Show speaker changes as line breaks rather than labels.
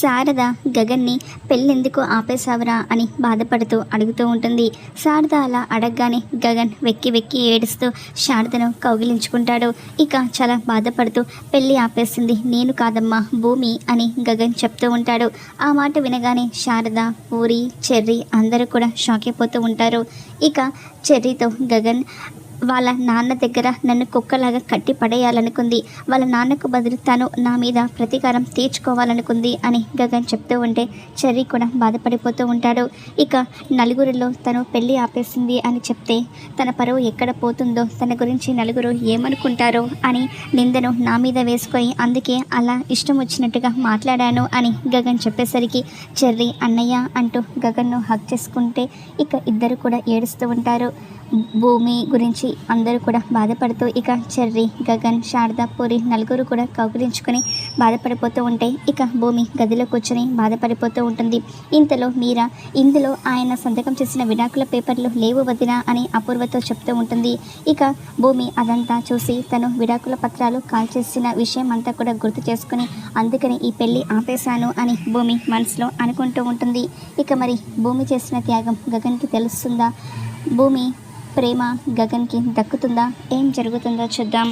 శారద గగన్ని పెళ్ళెందుకు ఆపేశావురా అని బాధపడుతూ అడుగుతూ ఉంటుంది. శారద అలా అడగగానే గగన్ వెక్కి వెక్కి ఏడుస్తూ శారదను కౌగిలించుకుంటాడు. ఇక చాలా బాధపడుతూ పెళ్ళి ఆపేసింది నేను కాదమ్మా భూమి అని గగన్ చెప్తూ ఉంటాడు. ఆ మాట వినగానే శారద పూరి చెర్రీ అందరూ కూడా షాక్ అయిపోతూ ఉంటారు. ఇక చెర్రీతో గగన్ వాళ్ళ నాన్న దగ్గర నన్ను కుక్కలాగా కట్టి పడేయాలనుకుంది. వాళ్ళ నాన్నకు బదులు తను నా మీద ప్రతీకారం తీర్చుకోవాలనుకుంది అని గగన్ చెప్తూ ఉంటే చెర్రీ కూడా బాధపడిపోతూ ఉంటాడు. ఇక నలుగురిలో తను పెళ్ళి ఆపేసింది అని చెప్తే తన పరువు ఎక్కడ పోతుందో తన గురించి నలుగురు ఏమనుకుంటారో అని నిందను నా మీద వేసుకొని అందుకే అలా ఇష్టం వచ్చినట్టుగా మాట్లాడాను అని గగన్ చెప్పేసరికి చెర్రీ అన్నయ్య అంటూ గగన్ను హక్ చేసుకుంటే ఇక ఇద్దరు కూడా ఏడుస్తూ ఉంటారు. భూమి గురించి అందరూ కూడా బాధపడుతూ ఇక చెర్రి గగన్ శారద పూరి నలుగురు కూడా కౌగిలించుకొని బాధపడిపోతూ ఉంటే ఇక భూమి గదిలో కూర్చొని బాధపడిపోతూ ఉంటుంది. ఇంతలో మీరా ఇందులో ఆయన సంతకం చేసిన విడాకుల పేపర్లు లేవు వదినా అని అపూర్వతో చెప్తూ ఉంటుంది. ఇక భూమి అదంతా చూసి తను విడాకుల పత్రాలు కాల్ చేసిన విషయం అంతా కూడా గుర్తు చేసుకుని అందుకని ఈ పెళ్ళి ఆపేశాను అని భూమి మనసులో అనుకుంటూ ఉంటుంది. ఇక మరి భూమి చేసిన త్యాగం గగన్కి తెలుస్తుందా? భూమి ప్రేమ గగన్కి దక్కుతుందా? ఏం జరుగుతుందో చూద్దాం.